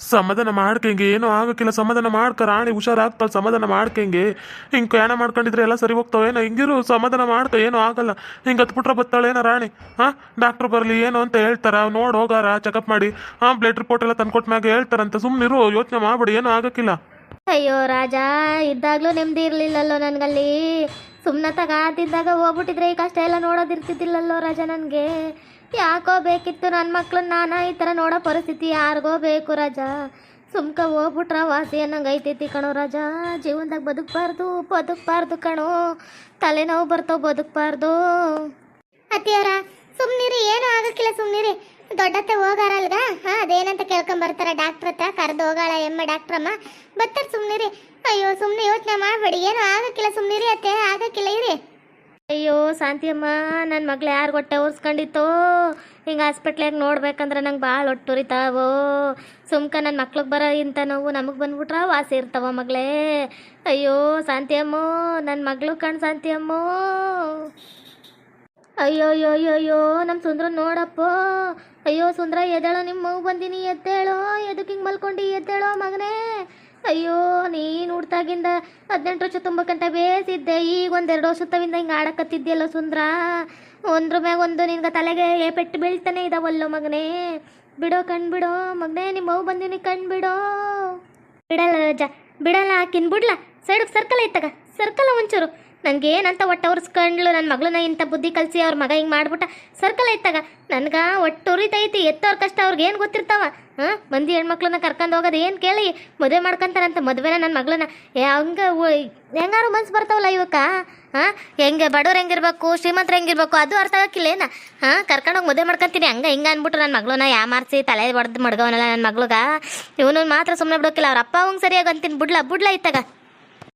ಸಮಾಧಾನ ಮಾಡ್ಕಂಗೆ, ಏನೂ ಆಗಕ್ಕಿಲ್ಲ. ಸಮಾಧಾನ ಮಾಡ್ಕ, ರಾಣಿ ಹುಷಾರಾಗ್ತಾಳೆ ಸಮಾಧಾನ ಮಾಡ್ಕಂಗೆ. ಹಿಂಗೆ ಪ್ರಯಾಣ ಮಾಡ್ಕೊಂಡಿದ್ರೆ ಎಲ್ಲ ಸರಿ ಹೋಗ್ತಾವೆ. ಏನೋ ಹಿಂಗಿರು ಸಮಾಧಾನ ಮಾಡ್ಕ, ಏನೂ ಆಗಲ್ಲ. ಹಿಂಗೆ ಹತ್ಬಿಟ್ರೆ ಬತ್ತಾಳೇನೋ ರಾಣಿ? ಹಾಂ? ಡಾಕ್ಟ್ರ್ ಬರಲಿ, ಏನು ಅಂತ ಹೇಳ್ತಾರ. ನೋಡಿ, ಹೋಗಾರ ಚೆಕಪ್ ಮಾಡಿ. ಹಾಂ ಬ್ಲಡ್ ರಿಪೋರ್ಟ್ ಎಲ್ಲ ತಂದ್ಕೊಟ್ಟ ಮ್ಯಾಗ ಹೇಳ್ತಾರಂತ. ಸುಮ್ಮನಿರು ಯೋಚನೆ ಮಾಡ್ಬಿಡಿ, ಏನೂ ಆಗಕ್ಕಿಲ್ಲ. ಅಯ್ಯೋ ರಾಜ, ಇದ್ದಾಗ್ಲೂ ನೆಮ್ಮದಿ ಇರ್ಲಿಲ್ಲಲ್ಲೋ ನನ್ಗಲ್ಲಿ. ಸುಮ್ಮನೆ ತಗಾತಿದ್ದಾಗ ಹೋಗ್ಬಿಟ್ಟಿದ್ರೆ ಈ ಕಷ್ಟ ಎಲ್ಲ ನೋಡೋದಿರ್ತಿದ್ದಿಲ್ಲಲ್ಲೋ ರಾಜ ನನಗೆ. ಯಾಕೋ ಬೇಕಿತ್ತು ನನ್ನ ಮಕ್ಳನ್ನ ನಾನು ಈ ಥರ ನೋಡೋ ಪರಿಸ್ಥಿತಿ ಯಾರಿಗೋ ಬೇಕು ರಾಜ. ಸುಮ್ಕ ಹೋಗ್ಬಿಟ್ರ ವಾಸಿ ಅನ್ನಂಗೆ ಕಣೋ ರಾಜ. ಜೀವನದಾಗ ಬದುಕಬಾರ್ದು ಬದುಕಬಾರ್ದು ಕಣೋ. ತಲೆನೋವು ಬರ್ತಾವ ಬದುಕಬಾರ್ದು. ಅತ್ತಿಯವರ, ಸುಮ್ನಿರಿ, ಏನು ಆಗಕ್ಕಿಲ್ಲ ಸುಮ್ನಿರಿ. ದೊಡ್ಡತ್ತೆ ಹೋಗಾರಲ್ಗ? ಹಾ, ಅದೇನಂತ ಕೇಳ್ಕೊಂಡ್ ಬರ್ತಾರ ಡಾಕ್ಟ್ರ್ ಹತ್ರ. ಕರೆದು ಹೋಗಾಳ ಎಮ್ಮ ಡಾಕ್ಟ್ರಮ್ಮ ಬರ್ತಾರೆ ಸುಮ್ನಿರಿ. ಅಯ್ಯೋ, ಸುಮ್ನೆ ಯೋಚನೆ ಮಾಡಬೇಡಿ. ಏನು ಆಗಕ್ಕಿಲ್ಲ ಸುಮ್ನಿರಿ ಅತ್ತೆ. ಆಗಕ್ಕಿಲ್ಲ ಇರಿ. ಅಯ್ಯೋ ಶಾಂತಿಯಮ್ಮ ನನ್ನ ಮಗ್ಳು ಯಾರು ಹೊಟ್ಟೆ ಓರ್ಸ್ಕೊಂಡಿತ್ತು ಹಿಂಗೆ ಹಾಸ್ಪಿಟ್ಲಾಗ ನೋಡ್ಬೇಕಂದ್ರೆ ನಂಗೆ ಭಾಳ ಹೊಟ್ಟುರಿತಾವೋ ಸುಮ್ಕ ನನ್ನ ಮಕ್ಳಿಗೆ ಬರೋ ಇಂಥ ನೋವು ನಮಗೆ ಬಂದ್ಬಿಟ್ರ ವಾಸಿ ಇರ್ತಾವ ಮಗಳೇ. ಅಯ್ಯೋ ಶಾಂತಿಯಮ್ಮೋ ನನ್ನ ಮಗಳು ಕಣ್ ಶಾಂತಿಯಮ್ಮೋ. ಅಯ್ಯೋ ಅಯ್ಯೋ ಅಯ್ಯೋ ಅಯ್ಯೋ ನಮ್ಮ ಸುಂದ್ರ ನೋಡಪ್ಪ. ಅಯ್ಯೋ ಸುಂದ್ರ ಎದ್ದೇಳೋ ನಿಮ್ಮ ಮಗು ಬಂದಿನಿ ಎದ್ದೇಳೋ. ಎದಕ್ಕೆ ಹಿಂಗೆ ಮಲ್ಕೊಂಡು ಎದ್ದೇಳೋ ಮಗನೇ? ಅಯ್ಯೋ, ನೀನು ಹುಡ್ತಾಗಿಂದ ಹದಿನೆಂಟು ವರ್ಷ ತುಂಬಕಂತ ಬೇಸಿದ್ದೆ. ಈಗ ಒಂದೆರಡು ವರ್ಷತ್ತವಿಂದ ಹಿಂಗೆ ಆಡಕತ್ತಿದ್ಯಲ್ಲ ಸುಂದ್ರ. ಒಂದ್ರ ಮ್ಯಾಗ ಒಂದು ನಿನ್ಗೆ ತಲೆಗೆ ಪೆಟ್ಟು ಬೀಳ್ತಾನೆ ಇದಾವಲ್ಲೋ ಮಗನೇ. ಬಿಡೋ ಕಣ್ ಬಿಡೋ ಮಗನೇ ನಿಮ್ಮ ಮಗು ಬಂದಿನಿ ಕಣ್ ಬಿಡೋ. ಬಿಡಲ್ಲ ರಜಾ, ಬಿಡಲ್ಲ ಆಕಿನ್ ಬಿಡ್ಲಾ. ಸೈಡ್ ಸರ್ಕಲ್ ಐತಗ ಸರ್ಕಲ್ ಒಂಚೂರು. ನನಗೆ ಏನಂತ ಒಟ್ಟು ಉರ್ಸ್ಕೊಂಡ್ಲು ನನ್ನ ಮಗಳನ್ನ ಇಂಥ ಬುದ್ಧಿ ಕಲಿಸಿ ಅವ್ರ ಮಗ ಹಿಂಗೆ ಮಾಡ್ಬಿಟ್ಟ ಸರ್ಕಲ್ ಐತಾಗ ನನಗೆ ಒಟ್ಟು ಉರಿತೈತಿ ಎತ್ತವ್ರ ಕಷ್ಟ ಅವ್ರಿಗೆ ಏನು ಗೊತ್ತಿರ್ತಾವ? ಹಾಂ? ಮಂದಿ ಹೆಣ್ಮಕ್ಳನ್ನ ಕರ್ಕೊಂಡು ಹೋಗೋದು ಏನು ಕೇಳಿ? ಮದುವೆ ಮಾಡ್ಕೊಂತಾರಂತ ಮದುವೆನ ನನ್ನ ಮಗಳನ್ನ. ಹಂಗೆ ಹೆಂಗಾರು ಮನ್ಸು ಬರ್ತಾವಲ್ಲ ಇವಕ್ಕ ಹಾಂ? ಹೆಂಗೆ ಬಡವ್ರು ಹೆಂಗಿರ್ಬೇಕು, ಶ್ರೀಮಂತರು ಹೆಂಗಿರ್ಬೇಕು, ಅದು ಅರ್ಥ ಆಗಕ್ಕಿಲ್ಲ ಏನ ಹಾಂ ಕರ್ಕೊಂಡೋಗಿ ಮದುವೆ ಮಾಡ್ಕೊಂತೀನಿ, ಹಂಗೆ ಹಿಂಗೆ ಅಂದ್ಬಿಟ್ಟು ನನ್ನ ಮಗಳನ್ನ ಯಾ ಮಾರ್ಸಿ ತಲೆ ಹೊಡೆದು ಮಡ್ಗವನಲ್ಲ ನನ್ನ ಮಗ್ಳಗ. ಇವನು ಮಾತ್ರ ಸುಮ್ಮನೆ ಬಿಡೋಕಿಲ್ಲ, ಅವ್ರ ಅಪ್ಪ ಅವಂಗೆ ಸರಿಯಾಗಿ ಅಂತೀನಿ, ಬಿಡ್ಲ ಬಿಡ್ಲ ಇತ್ತಾಗ.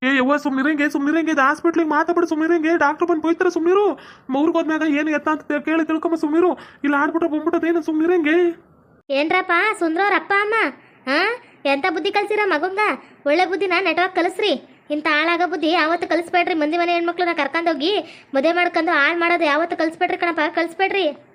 ಏ, ಯವ್ವ, ಸುಮ್ನಿರಂಗೆ ಸುಮ್ನಿರಂಗೆ, ಇದು ಹಾಸ್ಪಿಟ್ಲಿಗೆ ಮಾತಾಡ್ಬಿಡು, ಸುಮ್ನಿರಂಗೆ. ಡಾಕ್ಟರ್ ಬಂದು ಬೈತಾರೆ ಸುಮ್ಮಿರು ಮೂರ್ಗೆ ಹೋದ್ಮ್ಯಾಗ ಏನು ಎತ್ತ ಅಂತ ಕೇಳಿ ತಿಳ್ಕೊಂಬ, ಸುಮ್ನಿರು. ಇಲ್ಲ, ಆಡ್ಬಿಟ್ರೆ ಬಂದ್ಬಿಟ್ಟದೇನು, ಸುಮ್ನಿರಂಗೆ. ಏನ್ರಪ್ಪ ಸುಂದ್ರವ್ರ ಅಪ್ಪ, ಅಮ್ಮ? ಹಾ? ಎಂತ ಬುದ್ಧಿ ಕಲ್ಸಿರ ಮಗುಂಗ? ಒಳ್ಳೆ ಬುದ್ಧಿನ ನೆಟ್ವರ್ಕ್ ಕಲಿಸ್ರಿ. ಇಂಥ ಹಾಳಾಗೋ ಬುದ್ಧಿ ಯಾವತ್ತು ಕಲಿಸ್ಬೇಡ್ರಿ. ಮಂದಿ ಮನೆ ಹೆಣ್ಮಕ್ಳನ್ನ ಕರ್ಕೊಂಡೋಗಿ ಮದುವೆ ಮಾಡ್ಕೊಂಡು ಹಾಳು ಮಾಡೋದು ಯಾವತ್ತು ಕಲಿಸ್ಬೇಡ್ರಿ ಕಣಪ್ಪ, ಕಲಿಸ್ಬೇಡ್ರಿ.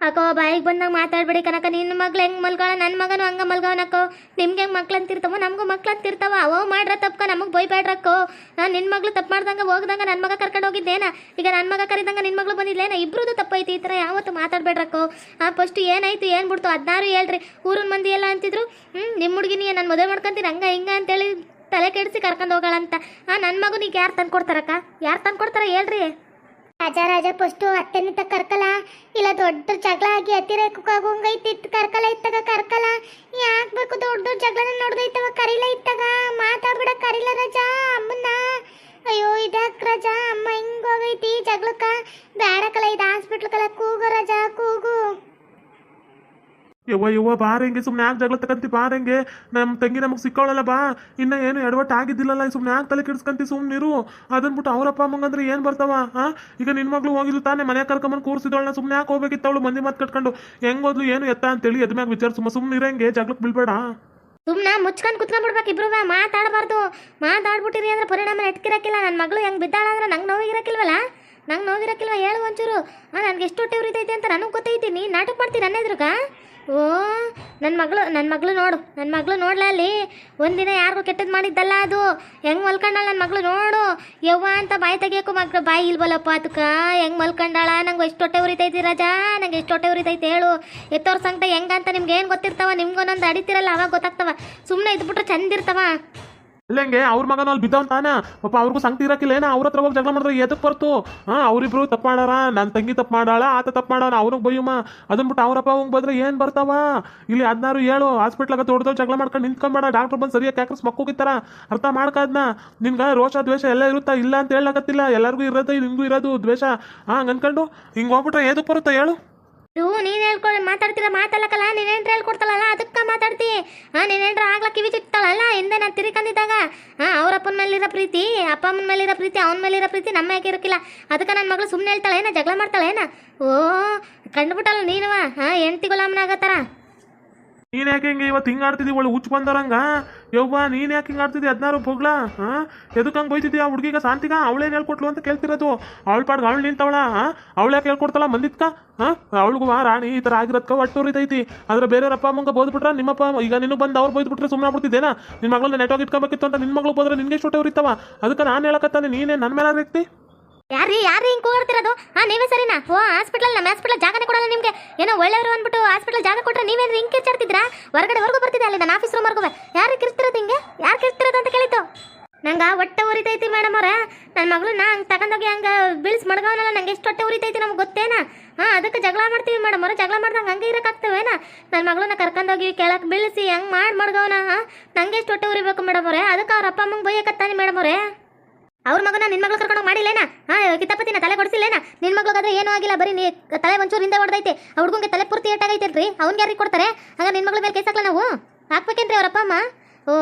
ಅಕ್ಕೋ ಬಾಯಿಗೆ ಬಂದಾಗ ಮಾತಾಡ್ಬೇಡಿ ಕನಕ. ನಿನ್ನ ಮಗ್ಳು ಹೆಂಗೆ ಮಲ್ಕೋಣ ನನ್ನ ಮಗನು ಹಂಗೆ ಮಲ್ಗವನಕ್ಕೋ ನಿಮ್ಗೆ ಹೆಂಗೆ ಮಕ್ಳು ಅಂತಿರ್ತಾವ, ನಮಗೂ ಮಕ್ಳು ಅಂತಿರ್ತಾವ. ಅವೋ ಮಾಡ್ರ ತಪ್ಪ ನಮಗೆ ಬೈಬೇಡ್ರಕ್ಕೋ ನಾನು ನಿನ್ನ ಮಗಳು ತಪ್ಪು ಮಾಡ್ದಂಗೆ ಹೋಗ್ದಂಗೆ ನನ್ನ ಮಗ ಕರ್ಕೊಂಡು ಹೋಗಿದ್ದೇನ? ಈಗ ನನ್ನ ಮಗ ಕರಿದಂಗೆ ನಿನ್ನ ಮಗಳು ಬಂದಿದ್ಲೇನ? ಇಬ್ರದ್ದು ತಪ್ಪೈತಿ ಈ ಥರ ಯಾವತ್ತು ಮಾತಾಡ್ಬೇಡ್ರಕ್ಕೋ ಆ, ಫಸ್ಟ್ ಏನಾಯ್ತು, ಏನು ಬಿಡ್ತು? ಹದಿನಾರು ಹೇಳ್ರಿ. ಊರಿನ ಮಂದಿ ಎಲ್ಲ ಅಂತಿದ್ರು ಹ್ಞೂ ನಿಮ್ಮ ಹುಡುಗಿನಿ ನಾನು ಮದುವೆ ಮಾಡ್ಕೊಂತೀನಿ, ಹಂಗೆ ಹಿಂಗೆ ಅಂತೇಳಿ ತಲೆ ಕೆಡಿಸಿ ಕರ್ಕೊಂಡು ಹೋಗೋಳಂತ. ಹಾಂ ನನ್ನ ಮಗನಿಗೆ ಯಾರು ತಂದು ಕೊಡ್ತಾರಕ್ಕ ಯಾರು ತಂದು ಕೊಡ್ತಾರ ಹೇಳ್ರಿ. ರಾಜ ರಾಜ ಫಸ್ಟು ತ ಕರ್ಕಲ? ಇಲ್ಲ ದೊಡ್ಡ ಜಗಳ ಆಗಿ ಅತಿರೇಕಕ್ಕಾಗೋಂಗೈತಿ ಕರ್ಕಲ ಇತ್ತಾಗ ಕರ್ಕಲ. ಯಾಕೆ ಬೇಕು ದೊಡ್ಡ ದೊಡ್ಡ ಜಗಳನ ನೋಡ್ದೈತವ, ಕರಿಲ ಇತ್ತಾಗ. ಮಾತಾಡ್ಬಿಡ ಕರಿಲ ರಾಜ, ಅಮ್ಮನ್ನ. ಅಯ್ಯೋ ಇದಾಕ್ ರಜಾ, ಅಮ್ಮ ಹಿಂಗೋಗೈತಿ ಜಗಳಕ್ಕ. ಬ್ಯಾಡಕಲ, ಇದು ಹಾಸ್ಪಿಟ್ಲ್ಕಲ ಕೂಗು ರಾಜ, ಕೂಗು. ಯವ್ವ ಯವ್ವ ಬಾರಂಗೆ ಸುಮ್ಮನೆ ಯಾಕೆ ಜಗಳ ತಗಂತಿ ಬಾರಂಗೆ? ನಮ್ಮ ತಂಗಿ ನಮಗೆ ಸಿಕ್ಕೋಳಲ್ಲ, ಬಾ. ಇನ್ನ ಏನು ಎಡವಟ್ಟು ಆಗಿದ್ದಿಲ್ಲಲ್ಲ ಸುಮ್ಮನೆ ಯಾಕೆ ತಲೆ ಕೆಡಿಸ್ಕಂತಿ ಸುಮ್ಮನಿರು ಅದನ್ಬಿಟ್ಟು ಅವರಪ್ಪ ಅಮ್ಮಂಗಂದ್ರೆ ಏನು ಬರ್ತಾವ ಹಾ ಈಗ ನಿನ್ನ ಮಗಳು ಹೋಗಿದ್ಲು ತಾನೇ ಮನೆ ಕರ್ಕೊಂಬಂದು ಕೂರಿಸಿದವಳನ್ನ ಸುಮ್ಮನೆ ಯಾಕೆ ಹೋಗ್ಬೇಕಿತ್ತು ಅವಳು ಮಂದಿ ಮಾತು ಕಟ್ಕೊಂಡು? ಹೆಂಗ್ ಹೋದ್ಲು, ಏನು ಎತ್ತ ಅಂತೇಳಿ ಎದ್ ಮ್ಯಾಗ ವಿಚಾರ ಸುಮ್ಮ ಸುಮ್ಮನೆ ಇರಂಗೆ ಜಗಳಕ್ಕೆ ಬಿಳ್ಬೇಡ. ಸುಮ್ಮನೆ ಮುಚ್ಕೊಂಡು ಕುತ್ಕೊಂಡ್ಬಿಡ್ಬೇಕು ಇಬ್ರು ಮಾತಾಡಬಾರ್ದು. ಮಾತಾಡ್ಬಿಟ್ಟಿರಿ ಅಂದ್ರೆ ಪರಿಣಾಮ ನೆಟ್ಕಿರಕ್ಕಿಲ್ಲ ನನ್ನ ಮಗಳು ಹೆಂಗೆ ಬಿದ್ದಾಳ ಅಂದ್ರೆ ನಂಗೆ ನೋವಿಗಿರಕ್ಕಿಲ್ವಲ್ಲ? ನಂಗೆ ನೋವಿರಕ್ಕಿಲ್ವ ಹೇಳು ಒಂಚೂರು. ನನಗೆ ಎಷ್ಟು ಹೊಟ್ಟೆ ಅಂತ ನನಗೆ ಗೊತ್ತೈತಿ. ನೀ ನಾಟಕ ಮಾಡ್ತೀನಿ ನನ್ನ ಓ ನನ್ನ ಮಗಳು ನನ್ನ ಮಗಳು ನೋಡು ನನ್ನ ಮಗಳು ನೋಡ್ಲ ಅಲ್ಲಿ ಒಂದಿನ ಯಾರಿಗೂ ಕೆಟ್ಟದ್ದು ಮಾಡಿದ್ದಲ್ಲ ಅದು. ಹೆಂಗೆ ಮಲ್ಕೊಂಡಾಳ ನನ್ನ ಮಗಳು ನೋಡು. ಯವ್ವ ಅಂತ ಬಾಯಿ ತೆಗಿಯೋಕು ಮಕ್ಳು ಬಾಯಿ ಇಲ್ವಲ್ಲಪ್ಪ ಅದಕ್ಕ ಹೆಂಗೆ ಮಲ್ಕೊಂಡಾಳ, ನಂಗೆ ಎಷ್ಟು ಹೊಟ್ಟೆ ಉರಿತೈತಿ ರಾಜಾ, ನಂಗೆ ಎಷ್ಟು ಹೊಟ್ಟೆ ಉರಿತೈತಿ ಹೇಳು. ಎತ್ತೋರ್ ಸಂಕಟ ಹೆಂಗಂತ ನಿಮ್ಗೆ ಏನು ಗೊತ್ತಿರ್ತಾವ, ನಿಮ್ಗೊಂದೊಂದು ಅಡಿತಿರಲ್ಲ, ಅವಾಗ ಗೊತ್ತಾಗ್ತವ. ಸುಮ್ಮನೆ ಇದ್ಬಿಟ್ರೆ ಚಂದ ಇರ್ತಾವ ಅಲ್ಲಂಗೆ ಅವ್ರ ಮಗನ ಅಲ್ಲಿ ಬಿದ್ದವ್ ತಾನ. ಪಾಪ ಅವ್ರಿಗೂ ಸಂಗತಿ ಇರಕ್ಕಿಲ್ಲ. ಏನ ಅವ್ರ ಹತ್ರ ಹೋಗಿ ಜಗಳ ಮಾಡಿದ್ರೆ ಎದಕ್ಕೆ ಬರ್ತು? ಹಾ ಅವರಿಬ್ರು ತಪ್ಪು ಮಾಡಾರ ನನ್ನ ತಂಗಿ ತಪ್ಪು ಮಾಡಾಳ ಆತ ತಪ್ಪು ಮಾಡೋಣ ಅವ್ರಿಗೆ ಬೈಯಮ್ಮ ಅದನ್ ಬಿಟ್ಟು ಅವರಪ್ಪ ಅವಂಗೆ ಬಂದ್ರೆ ಏನು ಬರ್ತಾವ? ಇಲ್ಲಿ ಹದಿನಾರು, ಏಳು ಹಾಸ್ಪಿಟ್ಲಾಗ ದೊಡ್ಡದವ್ರು ಜಗಳ ಮಾಡ್ಕೊಂಡು ನಿಂತ್ಕೊಂಬೇಡ. ಡಾಕ್ಟರ್ ಬಂದು ಸರಿಯಾಗಿ ಮಕ್ಕ ಮಕ್ಕೋಗಿತ್ತಾರ. ಅರ್ಥ ಮಾಡ್ಕಾದ್ನ ನಿನ್ಗೆ ರೋಷ, ದ್ವೇಷ ಎಲ್ಲ ಇರುತ್ತಾ? ಇಲ್ಲ ಅಂತ ಹೇಳಕತ್ತಿಲ್ಲ ಎಲ್ಲರಿಗೂ ಇರೋದು ನಿನ್ಗೂ ಇರೋದು ದ್ವೇಷ. ಹಾಂ ಅನ್ಕೊಂಡು ಹಿಂಗೆ ಹೋಗ್ಬಿಟ್ರೆ ಏದಕ್ ಬರುತ್ತಾ? ಹೇಳು. ಇದು ನೀನು ಹೇಳ್ಕೊಂಡು ಮಾತಾಡ್ತಿರ ಮಾತಾಡಕಲ್ಲ ನೀನೇನ್ರ ಹೇಳ್ಕೊಡ್ತಾಳಲ್ಲ, ಅದಕ್ಕೆ ಮಾತಾಡ್ತಿ. ಹಾಂ ನೀನೇನ್ರ ಆಗ್ಲ ಕಿವಿ ಚಿಕ್ತಾಳಲ್ಲ ಹಿಂದೆ ನಾನು ತಿರ್ಕೊಂಡಿದ್ದಾಗ ಹಾಂ, ಅವ್ರ ಅಪ್ಪನ ಮೇಲಿರೋ ಪ್ರೀತಿ, ಅಪ್ಪ ಅಮ್ಮನ ಮೇಲಿರೋ ಪ್ರೀತಿ, ಅವನ ಮೇಲಿರೋ ಪ್ರೀತಿ ನಮ್ಮ ಯಾಕೆ ಇರೋಕ್ಕಿಲ್ಲ? ಅದಕ್ಕೆ ನನ್ನ ಮಗಳು ಸುಮ್ಮನೆ ಹೇಳ್ತಾಳೆ ಏನ ಜಗಳ ಮಾಡ್ತಾಳೆ ಏನ ಓ, ಕಂಡುಬಿಟ್ಟಲ್ಲ ನೀನುವ? ಹಾಂ, ಹೆಂಡ್ತಿ ಗುಲಾಮನಾಗತ್ತಾರ ನೀನ್ ಯಾಕೆ ಹಿಂಗೆ ಇವತ್ತು ಹಿಂಗೆ ಆಡ್ತಿದ್ದಿ? ಒಳ್ಳೆ ಹುಚ್ಚು ಬಂದರಂಗ ಯವ್ವ, ನೀನು ಯಾಕೆ ಹಿಂಗೆ ಆಡ್ತಿದ್ದಿ? ಹದಿನಾರು ಪೊಗ್ಲ ಹಾ ಎದಕ್ಕೆ ಹಂಗೆ ಬೈತಿದ್ದಿ ಆ ಹುಡುಗಿಗ? ಶಾಂತಿಗ? ಅವಳೇನು ಹೇಳ್ಕೊಟ್ಲು ಅಂತ ಕೇಳ್ತಿರೋದು. ಅವಳ ಪಾಡ್ಗೆ ಅವಳು ನಿಂತವಳ ಅವಳು ಯಾಕೆ ಹೇಳ್ಕೊಡ್ತಾಳ ಮಂದಿತ್ಕ? ಹಾ ಅವಳಿಗೂ ರಾಣಿ, ಈ ಥರ ಆಗಿರೋದ್ಕ ಒಟ್ಟು ಉರಿತೈತಿ ಆದ್ರೆ ಬೇರೆಯವ್ರಪ್ಪ ಅಮ್ಮಂಗೆ ಬೋದ್ಬಿಟ್ರೆ ನಿಮ್ಮಪ್ಪ ಈಗ ನಿನಗೆ ಬಂದು ಅವ್ರು ಬೈದ್ಬಿಟ್ರೆ ಸುಮ್ಮನೆ ಆಗ್ಬಿಡ್ತಿದ್ದೇನಾ? ನಿನ್ನ ಮಗಳನ್ನ ನೆಟ್ವರ್ಕ್ ಇಟ್ಕೊಬೇಕಿತ್ತು ಅಂತ ನಿನ್ನ ಮಗಳು ಹೋದ್ರೆ ನಿನ್ಗೆ ಎಷ್ಟು ಉರಿತಾವ? ಅದಕ್ಕೆ ನಾನು ಹೇಳಕತ್ತಾನೆ, ನೀನೇ ನನ್ನ ಮೇಲೆ ವ್ಯಕ್ತಿ? ಯಾರ್ರಿ ಯಾರು ಹಿಂಗೆ ಕೂಗಾಡ್ತಿರೋದು? ಹಾ, ನೀವೇ ಸರಿನಾ? ಓ ಹಾಸ್ಪಿಟಲ್ ನಮ್ಮ ಹಾಸ್ಪಿಟಲ್ ಜಾಗನೇ ಕೊಡಲ್ಲ ನಿಮಗೆ. ಏನೋ ಒಳ್ಳೆಯವರು ಅಂದ್ಬಿಟ್ಟು ಹಾಸ್ಪಿಟಲ್ ಜಾಗ ಕೊಟ್ಟರೆ ನೀವೇನು ಹಿಂಗೆ ಕಿರ್ಚಾಡ್ತಿದ್ರಾ ಹೊರಗಡೆ ಹೊರಗೂ ಬರ್ತಿದ್ದೆ ಅಲ್ಲಿ ನನ್ನ ಆಫೀಸ್ ರೂಮ್ವರೆಗೂ ಯಾರು ಕಿರ್ತಿರೋದು ಹಿಂಗೆ? ಯಾರು ಕಿರ್ತಿರೋದು ಅಂತ ಕೇಳಿತು ನಂಗೆ ಹೊಟ್ಟೆ ಉರಿತೈತಿ ಮೇಡಮ್ ಅವ್ರ. ನನ್ನ ನಾ ಹಂಗೆ ತಗೊಂಡೋಗಿ ಹಂಗೆ ಬೀಳ್ಸ್ ಮಡ್ಗವನಲ್ಲ, ನಂಗೆ ಎಷ್ಟು ಹೊಟ್ಟೆ ಉರಿತೈತಿ ನಮ್ಗೆ ಗೊತ್ತೇನಾ? ಹಾಂ, ಅದಕ್ಕೆ ಜಗಳ ಮಾಡ್ತೀವಿ ಮೇಡಮ್ ಅವ್ರ. ಜಗಳ ಮಾಡ್ದಂಗೆ ಹಂಗೆ ಇರೋಕ್ಕಾಗ್ತವೇನಾ ನನ್ನ ಮಗಳನ್ನ ಕರ್ಕೊಂಡೋಗಿ ಕೆಳಕ್ಕೆ ಬೀಳಿಸಿ ಹೆಂಗೆ ಮಾಡಿ ಮಡ್ಗವನ, ಹಾಂ? ನಂಗೆ ಎಷ್ಟು ಹೊಟ್ಟೆ ಉರಿಬೇಕು ಮೇಡಮ್ ಅವರೇ? ಅದಕ್ಕೆ ಅವ್ರ ಅಪ್ಪ ಅಮ್ಮಂಗೆ ಬೈಯಕತ್ತಾನೆ ಮೇಡಮ್ ಅವರೇ. ಅವ್ರ ಮಗನ ನಿನ್ನ ಮಗಳು ಕರ್ಕೊಂಡು ಮಾಡಿಲ್ಲೇನಾ ಹಾ ಕಿತಾಪತಿನ ತಲೆ ಕೊಡಿಸಿಲ್ಲೇನಾ ನಿನ್ನ ಮಗಳಿಗಾದ್ರೆ ಏನೂ ಆಗಿಲ್ಲ, ಬರೀ ನೀ ತಲೆ ಒಂಚೂರು ಹಿಂದೆ ಹೊಡೆದೈತೆ. ಆ ಹುಡುಗಂಗೆ ತಲೆ ಪೂರ್ತಿ ಏಟಾಗೈತೇನ್ರಿ? ಅವ್ನಿಗೆ ಯಾರಿಗೆ ಕೊಡ್ತಾರೆ? ಆಗ ನಿನ್ನ ಮಗಳ ಮೇಲೆ ಕೇಸ್ ನಾವು? ಹಾಕ್ಬೇಕೇನ್ರಿ ಅವ್ರಪ್ಪ ಅಮ್ಮ? ಓ,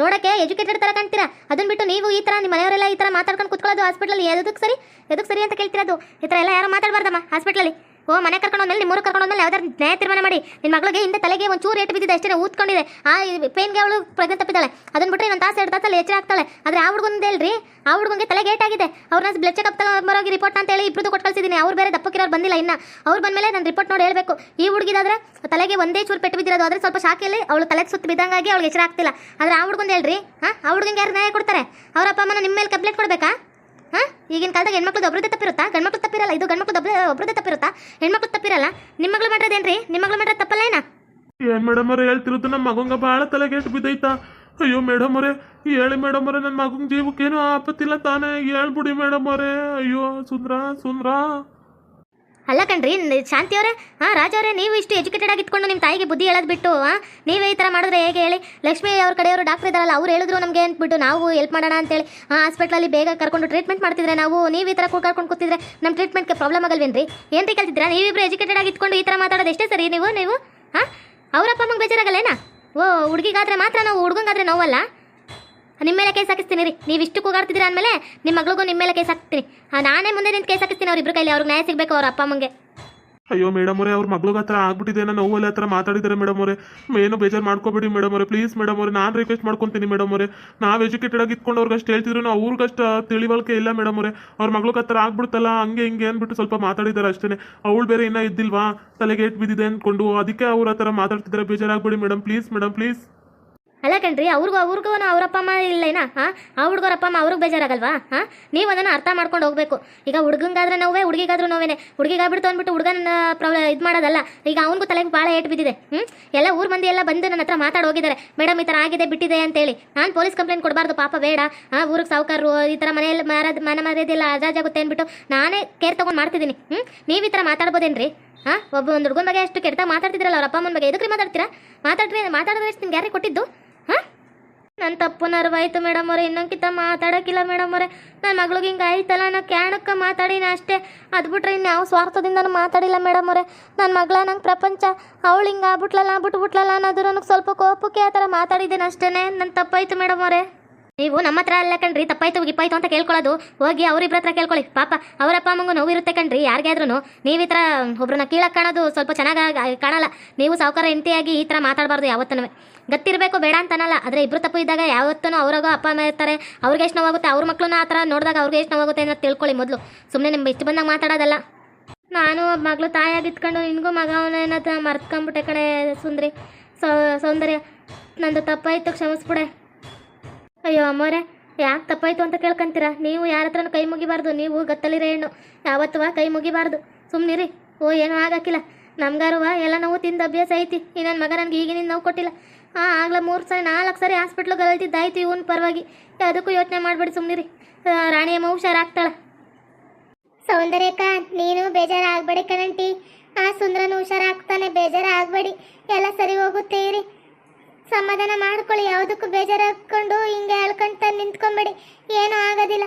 ನೋಡಕ್ಕೆ ಎಜುಕೇಟೆಡ್ ತರ ಕಾಣ್ತೀರಾ? ಅದನ್ನ ಬಿಟ್ಟು ನೀವು ಈ ಥರ ನಿಮ್ಮ ಮನೆಯವರೆಲ್ಲ ಈ ಥರ ಮಾತಾಡ್ಕೊಂಡು ಕುತ್ಕೊಳ್ಳೋದು ಹಾಸ್ಪಿಟ್ಲಲ್ಲಿ ಎದಕ್ಕೆ ಸರಿ? ಎದಕ್ಕೆ ಸರಿ ಅಂತ ಕೇಳ್ತಿರೋದು ಈ ಥರ ಎಲ್ಲ ಯಾರು ಮಾತಾಡಬಾರ್ದಮ್ಮ ಹಾಸ್ಪಿಟ್ಲಲ್ಲಿ ಓ, ಮನೆ ಕರ್ಕೊಂಡೋದ್ಮೇಲೆ ನಿಮ್ಮ ಕರ್ಕೊಂಡು ಕರ್ಕೊಂಡೋದ್ಮೇಲೆ ಯಾವ್ದಾದ್ರು ನ್ಯಾಯ ತೀರ್ಮಾನ ಮಾಡಿ. ನಿಮ್ಮ ಮಗಳಿಗೆ ಹಿಂದೆ ತಲೆಗೆ ಒಂದು ಚೂರು ಏಟು ಬಿದ್ದಿದೆ ಅಷ್ಟೇ ಊದ್ಕೊಂಡಿದೆ. ಆ ಪೇನ್ಗೆ ಅವಳು ಪ್ರಜ್ಞೆ ತಪ್ಪಿದ್ದಾಳೆ. ಅದನ್ನ ಬಿಟ್ಟರೆ ನನ್ನ ತಾಸು, ಎರಡು ತಾಸಲ್ಲಿ ಎಚ್ಚರ ಆಗ್ತಾಳೆ. ಆದರೆ ಆ ಹುಡುಗಂದು ಹೇಳ್ರಿ, ಆ ಹುಡುಗಂಗೆ ತಲೆಗೆ ಏಟಾಗಿದೆ ಅವ್ರನ್ನ ಬ್ಲಡ್ ಚೆಕಪ್ ಬರೋಗಿ ರಿಪೋರ್ಟ್ ಅಂತ ಹೇಳಿ ಇಬ್ಬರದು ಕೊಟ್ಟು ಕಳಿಸಿದ್ದೀನಿ. ಅವ್ರು ಬೇರೆ ದಪ್ಪಕ್ಕಿರೋರು ಬಂದಿಲ್ಲ ಇನ್ನ. ಅವ್ರು ಬಂದಮೇಲೆ ನಾನು ರಿಪೋರ್ಟ್ ನೋಡಿ ಹೇಳಬೇಕು. ಈ ಹುಡುಗಿದಾದ್ರೆ ತಲೆಗೆ ಒಂದೇ ಚೂರು ಪೆಟ್ಟು ಬಿದ್ದಿರೋದು. ಆದರೆ ಸ್ವಲ್ಪ ಶಾಖೆಯಲ್ಲಿ ಅವಳು ತಲೆಗೆ ಸುತ್ತ ಬಿದ್ದಂಗಾಗಿ ಅವಳಿಗೆ ಎಚ್ಚರ ಆಗ್ತಿಲ್ಲ. ಆದರೆ ಆ ಹುಡುಗಂದು ಹೇಳ್ರಿ ಹಾಂ ಆ ಹುಡುಗಂಗೆ ಯಾರು ನ್ಯಾಯ ಕೊಡ್ತಾರೆ? ಅವ್ರ ಅಪ್ಪ ಅಮ್ಮನ ನಿಮ್ಮ ಮೇಲೆ ಕಂಪ್ಲೇಂಟ್ ಕೊಡಬೇಕಾ? ಹಾಂ? ಈಗಿನ ಕಾಲದಾಗ ಹೆಣ್ಮಕ್ಳದ್ದು ಒಬ್ರದ್ದೇ ತಪ್ಪಿರುತ್ತಾ? ಗಂಡ್ಮಕ್ಳು ತಪ್ಪಿರಲ್ಲ? ಇದು ಗಂಡ್ಮಕ್ಳು ಒಬ್ಬರೇ ಒಬ್ರದ್ದೇ ತಪ್ಪಿರುತ್ತಾ? ಹೆಣ್ಮಕ್ಳು ತಪ್ಪಿರಲ್ಲ? ನಿಮ್ಮ ಮಗಳು ಮಾಡಿರೋದೇನ್ರಿ ನಿಮ್ಮ ಮಗಳು ಮಾಡಿರೋದು ತಪ್ಪಲ್ಲ ಏನ? ಏನ್ ಮೇಡಮ್ ಅವ್ರೆ ಹೇಳ್ತಿರೋದು? ನಮ್ಮ ಮಗಂಗ ಭಾಳ ತಲೆಗೆಟ್ಟು ಬಿದ್ದೈತಾ? ಅಯ್ಯೋ ಮೇಡಮ್ ಅವರೇ, ಹೇಳಿ ಮೇಡಮ್ ಅವರೇ ನನ್ನ ಮಗಂಗೆ ಜೀವಕ್ಕೇನು ಆಪತ್ತಿಲ್ಲ ತಾನೇ? ಹೇಳ್ಬಿಡಿ ಮೇಡಮ್ ಅವರೇ. ಅಯ್ಯೋ, ಸುಂದ್ರ ಸುಂದ್ರ. ಅಲ್ಲ ಕಣ್ರಿ ಶಾಂತಿ ಅವರೇ? ಹಾಂ, ರಾಜ ಅವರೇ, ನೀವು ಇಷ್ಟು ಎಜುಕೇಟೆಡ್ ಆಗಿ ಇಟ್ಕೊಂಡು ನಿಮ್ಮ ತಾಯಿಗೆ ಬುದ್ಧಿ ಹೇಳೋದು ಬಿಟ್ಟು ನೀವೇ ಈ ಥರ ಮಾಡಿದ್ರೆ ಹೇಗೆ ಹೇಳಿ? ಲಕ್ಷ್ಮಿ ಅವ್ರ ಕಡೆಯವರು ಡಾಕ್ಟರ್ ಇದಾರಲ್ಲ, ಅವ್ರು ಹೇಳಿದ್ರು ನಮಗೆ ಅಂದ್ಬಿಟ್ಟು ನಾವು ಹೆಲ್ಪ್ ಮಾಡೋಣ ಅಂತೇಳಿ ಹಾಂ ಹಾಸ್ಪಿಟ್ಲಲ್ಲಿ ಬೇಗ ಕರ್ಕೊಂಡು ಟ್ರೀಟ್ಮೆಂಟ್ ಮಾಡ್ತಿದ್ರೆ ನಾವು, ನೀವು ಈ ಥರ ಕರ್ಕೊಂಡು ಕೂತಿದ್ರೆ ನಮ್ಮ ಟ್ರೀಟ್ಮೆಂಟ್ಗೆ ಪ್ರಾಬ್ಲಮ್ ಆಗಲ್ವೇನ್ರಿ? ಏನು ರೀ ಕಲ್ತಿದ್ರಾ ನೀವಿಬ್ರು ಎಜುಕೇಟೆಡ್ ಆಗಿ ಇಟ್ಕೊಂಡು ಈ ಥರ ಮಾತಾಡೋದು ಎಷ್ಟೇ ಸರಿ, ನೀವು ನೀವು, ಹಾಂ? ಅವರಪ್ಪ ಅಮ್ಮಗೆ ಬೇಜಾರಾಗಲ್ಲೇನಾ? ಓ, ಹುಡುಗಿಗಾದ್ರೆ ಮಾತ್ರ ನಾವು, ಹುಡುಗಂಗಾದ್ರೆ ನೋವಲ್ಲ? ನಿಮ್ಮ ಮೇಲೆ ಕೇಸ್ ಹಾಕಿಸ್ತೀನಿ ರೀ. ನೀವು ಇಷ್ಟು ಕೂಗಾಡ್ತಿದ್ದೀರಾ ಅಂದಮೇಲೆ ನಿಮ್ಮ ಮಗಳಿಗೂ ನಿಮ್ಮ ಮೇಲೆ ಕೇಸ್ ಹಾಕ್ತೀನಿ. ನಾನೇ ಮುಂದೆ ನಿಂತು ಕೇಸ್ ಹಾಕಿಸ್ತೀನಿ ಅವ್ರಿಬ್ರು ಕೈಲಿ. ಅವ್ರಿಗೆ ನ್ಯಾಯ ಸಿಗಬೇಕು ಅವ್ರ ಅಪ್ಪ ಅಮ್ಮಂಗೆ. ಅಯ್ಯೋ ಮೇಡಮ್ ಅವರೇ, ಅವ್ರ ಆ ಹತ್ರ ಆಗ್ಬಿಟ್ಟಿದೆ. ನಾನು ನೋವಲ್ಲಿ ಹತ್ರ ಮಾತಾಡಿದ್ದಾರೆ ಮೇಡಮ್ ಅವರೇ. ಏನು ಬೇಜಾರು ಮಾಡ್ಕೋಬೇಡಿ ಮೇಡಮ್ ಅವರೇ. ಪ್ಲೀಸ್ ಮೇಡಮ್ ಅವರೇ, ನಾನು ರಿಕ್ವೆಸ್ಟ್ ಮಾಡ್ಕೊತೀನಿ ಮೇಡಮ್ ಅವರೇ. ನಾವು ಎಜುಕೇಟೆಡ್ ಆಗಿ ಇಟ್ಕೊಂಡು ಅವ್ರಿಗೆ ಅಷ್ಟು ಹೇಳ್ತಿದ್ರು ಅವ್ರಿಗಷ್ಟು ತಿಳಿವಳಿಕೆ ಇಲ್ಲ ಮೇಡಮ್ ಅವರೇ. ಅವ್ರ ಮಗ್ಳಿಗೆ ಹತ್ರ ಆಗ್ಬಿಡ್ತಲ್ಲ ಹಂಗೆ ಹಿಂಗೆ ಅಂದ್ಬಿಟ್ಟು ಸ್ವಲ್ಪ ಮಾತಾಡಿದ್ದಾರೆ ಅಷ್ಟೇ ಅವಳು ಬೇರೆ ಇನ್ನೂ ಇದ್ದಿಲ್ವಾ? ತಲೆಗೆ ಏಟ್ ಬಿದ್ದಿದೆ ಅಂದ್ಕೊಂಡು, ಅದಕ್ಕೆ ಅವ್ರ ಹತ್ರ ಮಾತಾಡ್ತಿದ್ದಾರೆ. ಬೇಜಾರಾಗ್ಬೇಡಿ ಮೇಡಮ್. Please madam, please. ಅಲ್ಲ ಕಣ್ರಿ, ಅವ್ರಿಗೂ ಅವ್ರಿಗೂ ಅವರಪ್ಪ ಅಮ್ಮ ಇಲ್ಲೇನಾ? ಹಾಂ ಆ ಹುಡುಗರ ಅಪ್ಪ ಅಮ್ಮ ಅವ್ರಿಗೆ ಬೇಜಾರಾಗಲ್ವಾ? ಹಾಂ ನೀವು ಅದನ್ನು ಅರ್ಥ ಮಾಡ್ಕೊಂಡು ಹೋಗ್ಬೇಕು. ಈಗ ಹುಡುಗಂಗಾದ್ರೆ ನೋವೇ, ಹುಡುಗಿಗಾದ್ರೂ ನೋವೇನೆ. ಹುಡುಗಿಗಾಗ್ಬಿಡ್ತು ಅಂದ್ಬಿಟ್ಟು ಹುಡುಗನ ಪ್ರಾಬ್ಲಮ್ ಇದು ಮಾಡೋದಲ್ಲ. ಈಗ ಅವನಿಗೂ ತಲೆಗೆ ಭಾಳ ಏಟು ಬಿದ್ದಿದೆ. ಹ್ಞೂ ಎಲ್ಲ ಊರು ಮಂದಿ ಎಲ್ಲ ಬಂದು ನನ್ನ ಹತ್ರ ಮಾತಾಡಿ ಹೋಗಿದ್ದಾರೆ ಮೇಡಮ್, ಈ ಥರ ಆಗಿದೆ, ಬಿಟ್ಟಿದೆ ಅಂತೇಳಿ. ನಾನು ಪೊಲೀಸ್ ಕಂಪ್ಲೇಂಟ್ ಕೊಡಬಾರ್ದು, ಪಾಪ ಬೇಡ. ಆ, ಊರಿಗೆ ಸಾವುಕಾರರು, ಈ ಥರ ಮನೆಯಲ್ಲಿ ಮಾರದ ಮನೆ ಮರ್ಯಾದೆಲ್ಲ ಅಜಾಜಾಗುತ್ತೆ ಅಂದ್ಬಿಟ್ಟು ನಾನೇ ಕೇರ್ ತೊಗೊಂಡು ಮಾಡ್ತಿದ್ದೀನಿ. ಹ್ಞೂ ನೀವು ಈ ಥರ ಮಾತಾಡ್ಬೋದೇನ್ರಿ? ಹಾಂ ಒಬ್ಬ ಒಂದು ಹುಡುಗನ ಬಗ್ಗೆ ಅಷ್ಟು ಕೆಟ್ಟ ಮಾತಾಡ್ತಿದ್ರಲ್ಲ, ಅವ್ರ ಅಪ್ಪ ಅಮ್ಮನ ಬಗ್ಗೆ. ಎದಕ್ಕೆ ಮಾತಾಡ್ತೀರಾ? ಮಾತಾಡ್ರಿ ಮಾತಾಡಿದ್ರೆ ನಿಮ್ಗೆ ಯಾರಿಗೆ ಕೊಟ್ಟಿದ್ದು? ನನ್ನ ತಪ್ಪು ನರ್ವಾಯ್ತು ಮೇಡಮ್ ಅವ್ರೆ ಇನ್ನೊಂಕಿತ ಮಾತಾಡೋಕ್ಕಿಲ್ಲ ಮೇಡಮ್ ಅವರೇ. ನನ್ನ ಮಗಳಿಗೆ ಹಿಂಗೆ ಆಯ್ತಲ್ಲ, ನಾನು ಕ್ಯಾಣಕ್ಕೆ ಮಾತಾಡಿನ ಅಷ್ಟೇ. ಅದು ಬಿಟ್ರೆ ಇನ್ಯಾವ ಸ್ವಾರ್ಥದಿಂದ ಮಾತಾಡಿಲ್ಲ ಮೇಡಮ್ ಅವರೇ. ನನ್ನ ಮಗಳ ನಂಗೆ ಪ್ರಪಂಚ, ಅವಳು ಹಿಂಗೆ ಆಗ್ಬಿಟ್ಲಲ್ಲ ಬಿಟ್ಬಿಟ್ಲಲ್ಲ ಅನ್ನೋದು ನನಗೆ ಸ್ವಲ್ಪ ಕೋಪಕ್ಕೆ ಆ ಥರ ಮಾತಾಡಿದ್ದೇನೆ ಅಷ್ಟೇ ನನ್ನ ತಪ್ಪಾಯ್ತು ಮೇಡಮ್ ಅವರೇ. ನೀವು ನಮ್ಮ ಹತ್ರ ಅಲ್ಲ ಕಣ್ರಿ, ತಪ್ಪಾಯ್ತು, ಗಿಪ್ಪಾಯ್ತು ಅಂತ ಕೇಳ್ಕೊಳ್ಳೋದು. ಹೋಗಿ ಅವ್ರಿಬ್ರ ಹತ್ರ ಕೇಳ್ಕೊಳ್ಳಿ. ಪಾಪ, ಅವರಪ್ಪ, ಅಮ್ಮಂಗೂ ನೋವಿರುತ್ತೆ ಕಣ್ರಿ ಯಾರಿಗಾದ್ರೂ ನೀವು ಈ ಥರ ಒಬ್ರನ್ನ ಕೀಳಕ್ಕೆ ಕಾಣೋದು ಸ್ವಲ್ಪ ಚೆನ್ನಾಗಿ ಕಾಣಲ್ಲ. ನೀವು ಸಾವುಕಾರ ಹೆಂಡತಿಯಾಗಿ ಈ ಥರ ಮಾತಾಡಬಾರ್ದು ಯಾವತ್ತೂ ಗತ್ತಿರಬೇಕು, ಬೇಡ ಅಂತನಲ್ಲ. ಆದರೆ ಇಬ್ರು ತಪ್ಪು ಇದ್ದಾಗ ಯಾವತ್ತೂ ಅವ್ರಿಗೂ ಅಪ್ಪ, ಅಮ್ಮ ಇರ್ತಾರೆ. ಅವ್ರಿಗೆ ಎಷ್ಟು ನೋವಾಗುತ್ತೆ, ಅವ್ರ ಮಕ್ಕಳನ್ನ ಆ ಥರ ನೋಡಿದಾಗ ಅವ್ರಿಗೆ ಎಷ್ಟು ನೋವಾಗುತ್ತೆ ಅನ್ನೋದು ತಿಳ್ಕೊಳ್ಳಿ ಮೊದಲು. ಸುಮ್ಮನೆ ನಿಮ್ಗೆ ಇಷ್ಟು ಬಂದಾಗ ಮಾತಾಡೋದಲ್ಲ. ನಾನು ಮಗಳು ತಾಯಾಗಿ ಇದ್ಕೊಂಡು ನಿನಗೂ ಮಗ ಅವನೇನದ ಮರ್ತ್ಕೊಂಬಿಟ್ಟೆ ಕಣೆ ಸುಂದ್ರಿ. ಸೌಂದರ್ಯ. ನಂದು ತಪ್ಪಾಯಿತು, ಕ್ಷಮಿಸ್ಬಿಡೆ. ಅಯ್ಯೋ ಅಮ್ಮೋರೆ, ಯಾಕೆ ತಪ್ಪಾಯ್ತು ಅಂತ ಕೇಳ್ಕೊಂತೀರಾ? ನೀವು ಯಾರ ಹತ್ರನೂ ಕೈ ಮುಗಿಬಾರ್ದು, ನೀವು ಗತ್ತಲಿರೋ ಹೆಣ್ಣು. ಯಾವತ್ತುವ ಕೈ ಮುಗಿಬಾರ್ದು. ಸುಮ್ಮನಿರಿ ಓ, ಏನೂ ಆಗಕ್ಕಿಲ್ಲ. ನಮ್ಗಾರುವ ಎಲ್ಲ ನೋವು ತಿಂದು ಅಭ್ಯಾಸ ಐತಿ. ಈ ನನ್ನ ಮಗ ನನಗೆ ಈಗಿನಿಂದ ನೋವು ಕೊಟ್ಟಿಲ್ಲ. ಹಾಂ ಆಗಲೇ ಮೂರು ಸರಿ, ನಾಲ್ಕು ಸರಿ ಹಾಸ್ಪಿಟ್ಲಿಗೆ ಗಲ್ತಿದ್ದಾಯ್ತು ಇವನ್ ಪರವಾಗಿ. ಅದಕ್ಕೂ ಯೋಚನೆ ಮಾಡಿಬಿಡಿ ಸುಮ್ಮನಿರಿ ರಾಣಿಯಮ್ಮ ಹುಷಾರಾಗ್ತಾಳೆ. ಸೌಂದರ್ಯಕ್ಕ, ನೀನು ಬೇಜಾರು ಆಗ್ಬೇಡಿ ಕಣಂಟಿ. ಆ ಸುಂದ್ರನು ಹುಷಾರಾಗ್ತಾನೆ ಬೇಜಾರು ಆಗಬೇಡಿ ಎಲ್ಲ ಸರಿ ಹೋಗುತ್ತೆ ಇರಿ ಸಮಾಧಾನ ಮಾಡ್ಕೊಳ್ಳಿ, ಯಾವುದಕ್ಕೂ ಬೇಜಾರಾಗ್ಕೊಂಡು ಹಿಂಗೆ ಹೇಳ್ಕೊಂತ ನಿಂತ್ಕೊಂಬೇಡಿ ಏನೂ ಆಗೋದಿಲ್ಲ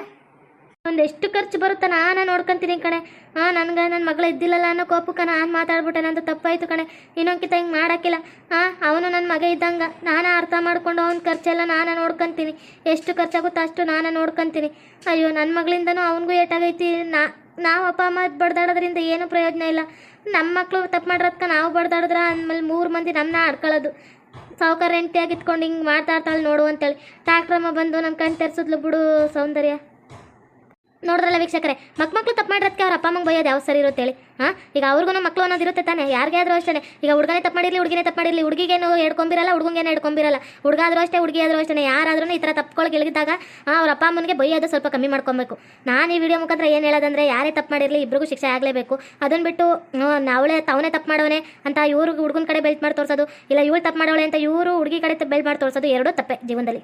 ಎಷ್ಟು ಖರ್ಚು ಬರುತ್ತಾ ನಾನು ನೋಡ್ಕೊಂತೀನಿ ಕಣೆ. ಹಾಂ ನನಗೆ ನನ್ನ ಮಗಳು ಇದ್ದಿಲ್ಲಲ್ಲ ಅನ್ನೋ ಕೋಪಕ್ಕೆ ನಾನು ಮಾತಾಡ್ಬಿಟ್ಟೆ. ನಂದು ತಪ್ಪಾಯಿತು ಕಣೆ. ಇನ್ನೊಂದ್ಕಿತ ಹಿಂಗೆ ಮಾಡೋಕ್ಕಿಲ್ಲ. ಹಾಂ ಅವನು ನನ್ನ ಮಗ ಇದ್ದಂಗೆ. ನಾನು ಅರ್ಥ ಮಾಡ್ಕೊಂಡು ಅವ್ನ ಖರ್ಚೆಲ್ಲ ನಾನು ನೋಡ್ಕೊಂತೀನಿ. ಎಷ್ಟು ಖರ್ಚಾಗುತ್ತೋ ಅಷ್ಟು ನಾನು ನೋಡ್ಕೊಂತೀನಿ. ಅಯ್ಯೋ ನನ್ನ ಮಗಳಿಂದನೂ ಅವನಿಗೂ ಏಟಾಗೈತಿ. ನಾ, ನಾವು ಅಪ್ಪ, ಅಮ್ಮ ಬಡ್ದಾಡೋದ್ರಿಂದ ಏನೂ ಪ್ರಯೋಜನ ಇಲ್ಲ. ನಮ್ಮ ಮಕ್ಕಳು ತಪ್ಪು ಮಾಡಿರೋದ್ಕ ನಾವು ಬಡ್ದಾಡಿದ್ರೆ ಅಂದಮೇಲೆ ಮೂರು ಮಂದಿ ನಮ್ಮನ್ನ ಆಡ್ಕೊಳ್ಳೋದು ಸಾವುಕಾರ ಹೆಂಡ್ತಿಯಾಗಿ ಇಟ್ಕೊಂಡು ಹಿಂಗೆ ಮಾತಾಡ್ತಾಳೆ ನೋಡು ಅಂತೇಳಿ. ಟ್ಯಾಕ್ಟ್ರಮ್ಮ ಬಂದು ನನ್ನ ಕಣ್ ತೆರ್ಸಿದ್ಲು ಬಿಡು ಸೌಂದರ್ಯ. ನೋಡ್ರಲ್ಲ ವೀಕ್ಷಕರೇ, ಮಕ್ ಮಕ್ಳು ತಪ್ಪು ಮಾಡಿರೋದಕ್ಕೆ ಅವ್ರ ಅಪ್ಪ ಅಮ್ಮಂಗೆ ಬೈಯೋದು ಯಾವ ಸರಿ ಇರುತ್ತೆ ಹೇಳಿ, ಹಾಂ? ಈಗ ಅವ್ರಿಗೂ ಮಕ್ಕಳು ಅನ್ನೋದು ಇರುತ್ತೆ ತಾನೆ, ಯಾರಿಗೆ ಆದರೂ ಅಷ್ಟೇ ಈಗ ಹುಡುಗನೇ ತಪ್ಪು ಮಾಡಿರಲಿ, ಹುಡುಗಿನೇ ತಪ್ಪು ಮಾಡಿರಲಿ, ಹುಡುಗಿಗೇನು ಹೇಳ್ಕೊಂಬಿರಲ್ಲ, ಹುಡುಗಂಗೇನು ಹೇಳ್ಕೊಂಬಿರಲ್ಲ. ಹುಡುಗ ಆದರೂ ಅಷ್ಟೇ ಹುಡುಗಿ ಆದರೂ ಅಷ್ಟೇ ಯಾರಾದ್ರೂ ಈ ಥರ ತಪ್ಪುಗಳಿಗೆ ಇಳಿದಾಗ ಅವ್ರ ಅಪ್ಪ ಅಮ್ಮನಿಗೆ ಬೈಯೋದು ಸ್ವಲ್ಪ ಕಮ್ಮಿ ಮಾಡ್ಕೊಬೇಕು. ನಾನು ಈ ವಿಡಿಯೋ ಮುಖಾಂತರ ಏನು ಹೇಳೋದಂದ್ರೆ, ಯಾರೇ ತಪ್ಪು ಮಾಡಿರಲಿ ಇಬ್ಬರಿಗೂ ಶಿಕ್ಷೆ ಆಗಲೇಬೇಕು. ಅದನ್ನು ಬಿಟ್ಟು ನಾವಳೆ, ತಾವನೇ ತಪ್ಪು ಮಾಡೋನೆ ಅಂತ ಇವ್ರಿಗೆ ಹುಡುಗನ ಕಡೆ ಬೆಲ್ಟ್ ಮಾಡಿ ತೋರಿಸೋದು, ಇಲ್ಲ ಇವಳು ತಪ್ಪು ಮಾಡೋಳೆ ಅಂತ ಇವರು ಹುಡುಗಿ ಕಡೆ ಬೆಲ್ಟ್ ಮಾಡಿ ತೋರಿಸೋದು ಎರಡೂ ತಪ್ಪೆ ಜೀವನದಲ್ಲಿ.